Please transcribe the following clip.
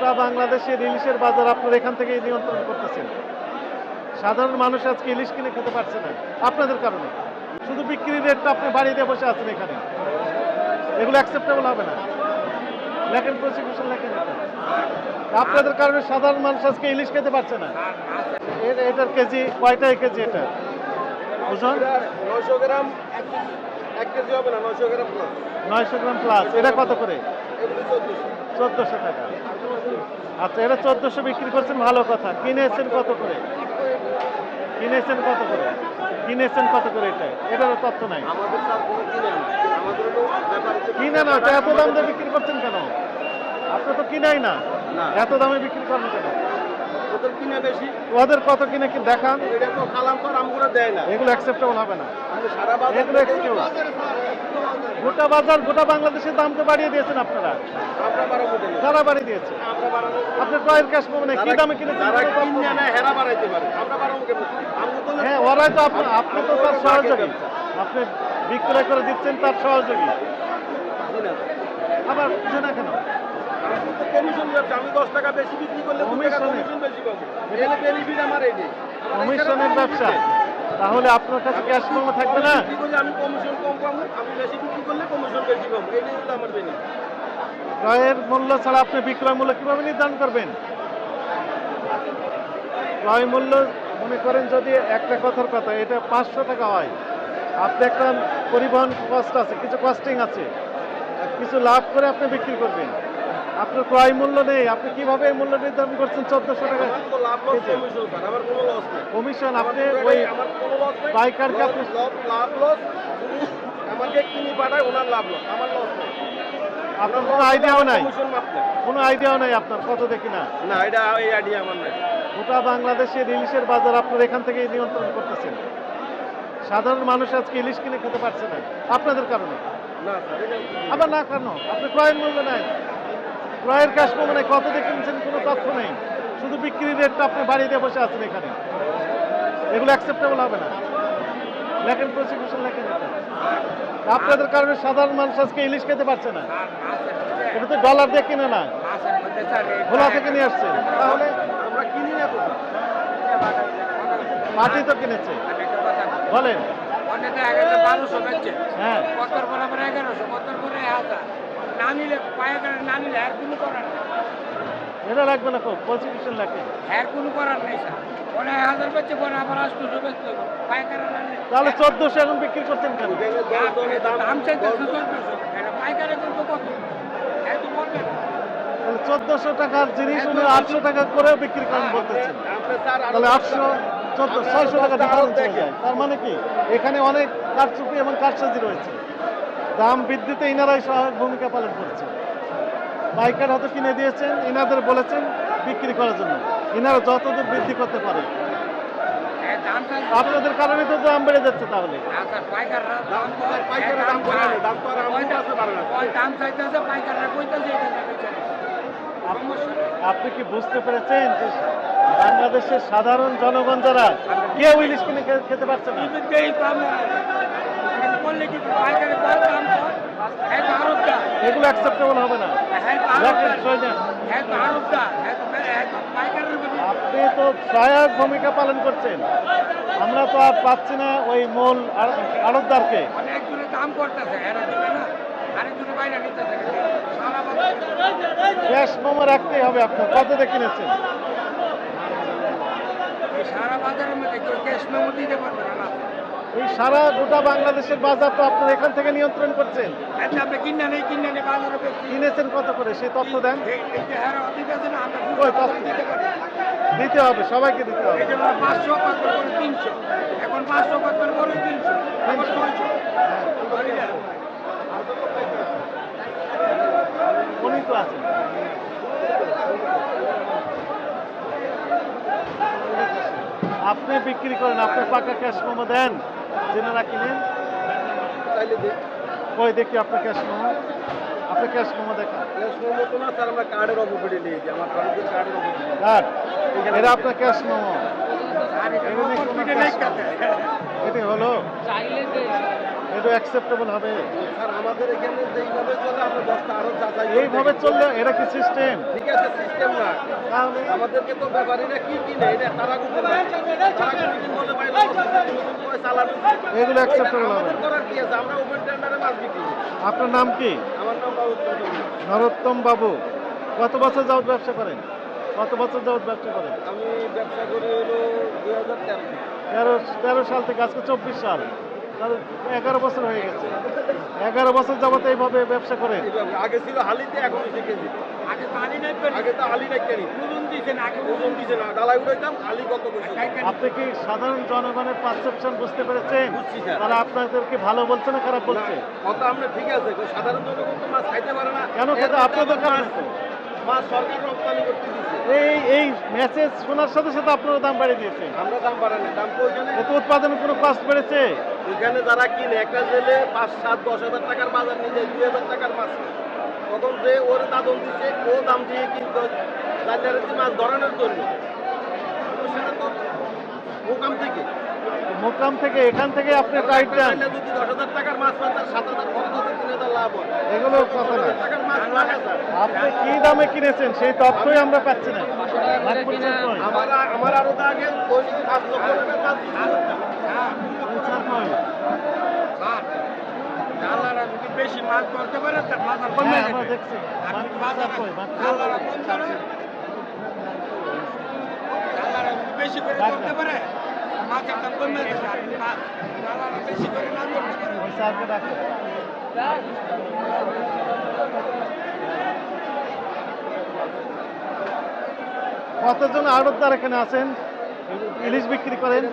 গোটা বাংলাদেশে ইলিশের বাজার আপনারা এখান থেকে নিয়ন্ত্রণ করতেছেন। সাধারণ মানুষ আজকে ইলিশ কিনে খেতে পারছে না। আপনাদের কারণে। শুধু বিক্রির রেটটা আপনি বাড়িয়ে দিয়ে বসে আছেন এখানে। এগুলো অ্যাকসেপ্টেবল হবে না। লেখেন প্রসিকিউশন লেখেন আপনাদের কারণে সাধারণ মানুষ আজকে ইলিশ খেতে পারছে না। এটার কেজি কয়টাই কেজি এটা? ওজন? গ্রাম নয়শো গ্রাম প্লাস এটা কত করে? চোদ্দশো। টাকা। আচ্ছা এটা চোদ্দোশো বিক্রি করছেন ভালো কথা। কিনেছেন কত করে? কিনেছেন কত করে? কিনেছেন কত করে এটা? এটারও তথ্য নাই। কোনো না। এত দাম দিয়ে বিক্রি করছেন কেন? আপনি তো কিনাই না। এত দামে বিক্রি করেন কেন? ওদের কিনে বেশি। ওদের কত কিনে কি দেখান? এটা তো খালাম তো আমগুলো দেয় না। এগুলো অ্যাকসেপ্টেবল হবে না। সারা বাজার এগুলো excuse। গোটা বাজার গোটা বাংলাদেশের দাম তো বাড়িয়ে দিয়েছেন আপনারা। যারা বাড়িয়ে দিয়েছে। ক্রয়ের ক্যাশ কি দামে কিনেছেন? হেরা বাড়াইতে পারে। হ্যাঁ ওরাই তো আপনি আপনি তো তার সহযোগী। আপনি বিক্রয় করে দিচ্ছেন তার সহযোগী। আবার বুঝে না কেন আমি দশ টাকা বেশি বিক্রি করলে বেনিফিট আমার তাহলে আপনার কাছে ক্যাশ মেমো থাকবে না? আমি কমিশন আমি বেশি বিক্রি করলে আমার বেনিফিট ক্রয়ের মূল্য ছাড়া আপনি বিক্রয় মূল্য কীভাবে নির্ধারণ করবেন? ক্রয় মূল্য মনে করেন যদি একটা কথার কথা, এটা পাঁচশো টাকা হয়। আপনি একটা পরিবহন কস্ট আছে, কিছু কস্টিং আছে। কিছু লাভ করে আপনি বিক্রি করবেন। আপনার ক্রয় মূল্য নেই আপনি কীভাবে মূল্য নির্ধারণ করছেন চোদ্দশো টাকা কমিশন আপনি ওই পাইকারকে আপনি লাভ লস। আমাকে কিনি পাঠায় ওনার লাভ লস আমার লস আপনার কোনো আইডিয়াও নাই কোনো আইডিয়াও নাই আপনার কত দেখি না? না এটা এই আইডিয়া আমার নাই। গোটা বাংলাদেশের ইলিশের বাজার আপনারা এখান থেকে নিয়ন্ত্রণ করতেছেন। সাধারণ মানুষ আজকে ইলিশ কিনে খেতে পারছে না। আপনাদের কারণে? না আবার না কেন আপনি ক্রয়ের মূল্য নাই। ক্রয়ের পাবো নাই কত দিয়ে কিনছেন কোনো তথ্য নেই। শুধু বিক্রির রেটটা আপনি বাড়িয়ে দিয়ে বসে আছেন এখানে। এগুলো অ্যাকসেপ্টেবল হবে না। লেখেন প্রসিকিউশন লেখেন আপনাদের কারণে সাধারণ মানুষ আজকে ইলিশ খেতে পারছে না। এটা তো ডলার দিয়ে কিনে না। ভোলা থেকে নিয়ে আসছে। তাহলে আমরা কিনি না মাটি তো কিনেছে। বলেন। হ্যাঁ। করে না নিলে পায়ে না নিলে হ্যার কোনো করার নেই। এটা লাগবে না খুব প্রসিকিউশন লেখেন হ্যার কোনো করার নেই স্যার। হাজার বেচছে পরে আবার না নিলে। তাহলে চোদ্দশো এখন বিক্রি করছেন কেন? দাম চাইতেছে চোদ্দশো। কিন্তু কত? হ্যাঁ চোদ্দশো টাকার জিনিস উনি আটশো টাকা করেও বিক্রি করেন বলতেছেন। স্যার আরও তাহলে আটশো চোদ্দ ছয়শো টাকা ডিফারেন্স হয়ে যায়। তার মানে কি? এখানে অনেক কারচুপি এবং কারসাজি রয়েছে। দাম বৃদ্ধিতে ইনারাই সহায়ক ভূমিকা পালন করছে। পাইকার হয়তো কিনে দিয়েছেন, ইনাদের বলেছেন বিক্রি করার জন্য। ইনারা যতদূর বৃদ্ধি করতে পারে। আপনাদের কারণে তো দাম বেড়ে যাচ্ছে তাহলে। আপনি কি বুঝতে পেরেছেন বাংলাদেশের সাধারণ জনগণ যারা কেউ ইলিশ কিনে খেতে পারছে না এই তো আমরা এখানে বললে কি পাইকারি কয় দাম তো হ্যাঁ তো আরবটা এগুলো অ্যাকসেপ্টেবল হবে না। হ্যাঁ। হ্যাঁ হ্যাঁ আপনি তো সহায়ক ভূমিকা পালন করছেন। আমরা তো আর পাচ্ছি না ওই মূল আড়তদারকে অনেকজনে দাম করতেছে ক্যাশ মোমো রাখতেই হবে আপনার। কত কিনেছেন? এই সারা বাজারের মধ্যে কেউ ক্যাশ মেমো দিতে পারবে না। এই সারা গোটা বাংলাদেশের বাজার তো আপনার এখান থেকে নিয়ন্ত্রণ করছেন। আচ্ছা আপনি কিনা নেই কিনা নেই বাজারে কিনেছেন কত করে? সেই তথ্য দেন। হ্যাঁ। দিতে হবে সবাইকে দিতে হবে। পাঁচশো কত করে তিনশো। এখন পাঁচশো করে তিনশো। এখন ছয়শো। উনি তো আছেন। আপনি বিক্রি করেন আপনি পাকা ক্যাশ মোমো দেন। যেনারা কিনেন চাইলে দিই কই দেখি আপনার ক্যাশ মোমো আপনি ক্যাশ মোমো দেখান। ক্যাশ মেমো তো না স্যার আমরা কার্ডের অপোজিটে নিয়েছি আমার বাড়িতে কার্ডের অপোজিটে। কার এটা আপনার ক্যাশ মোমো এটা হলো। এটা অ্যাকসেপ্টেবল হবে? স্যার আমাদের এখানে যেইভাবে চলে আমরা দশটা আরও যাচাই এইভাবে চললে এটা কি সিস্টেম ঠিক আছে সিস্টেম না। তাহলে? আমাদেরকে তো ব্যাপারীরা কি কিনে এটা তারা গুলো এগুলো হবে। করার কি আছে? আমরা ওপেন টেন্ডারে মাছ বিক্রি আপনার নাম কি? আমার নাম বাবু নরোত্তম বাবু। কত বছর যাবত ব্যবসা করেন? কত বছর যাবত ব্যবসা করেন? আমি ব্যবসা করি হলো দুই হাজার তেরো তেরো সাল থেকে আজকে চব্বিশ সাল। এগারো বছর হয়ে গেছে। এগারো বছর যাবত এইভাবে ব্যবসা করেন এইভাবে। আগে ছিল হালিতে এখন হচ্ছে কেজি। আগে তো আনি নাই আগে তো হালি নাই কেনি ওজন দিছেন, আগে ওজন দিছে না। ডালাই উঠাইতাম হালি কত বেশি আপনি কি সাধারণ জনগণের পারসেপশন বুঝতে পেরেছেন? বুঝছি, তারা আপনাদেরকে ভালো বলছে না খারাপ বলছে? না, কথা আমরা ঠিক আছে সাধারণ জনগণ তো মাছ খাইতে পারে না। কেন খেতে আপনাদের কারণে মাছ- সরকার রপ্তানি করতে এই এই মেসেজ শোনার সাথে সাথে আপনারা দাম বাড়িয়ে দিয়েছেন আমরা দাম দাম এতে কোনো কষ্ট বেড়েছে? ওইখানে যারা কিনে একটা জেলে পাঁচ সাত দশ হাজার টাকার বাজার নিয়ে যায় দুই হাজার টাকার মাছ। তখন যে ওর দাদন দিচ্ছে ও দাম দিয়ে কিনতো যাচারের মাছ ধরানোর জন্য। কিন্তু সেটা তো মোকাম থেকে। মোকাম থেকে এখান থেকে আপনি দেন। যদি দশ হাজার টাকার মাছ পান তার সাত হাজার খরচ আছে তিন হাজার লাভ হয়। এগুলো কথা না। টাকার মাছ। আপনি কি দামে কিনেছেন? সেই তথ্যই আমরা পাচ্ছি না। আমার আরও আগে বেশি মাছ ধরতে পারে তা বাজার কমে দেখছি। বেশি করে ধরতে পারে। মাছের দাম কমে বেশি করে না ধরতে পারে। কতজন আড়তদার এখানে আছেন? ইলিশ বিক্রি করেন?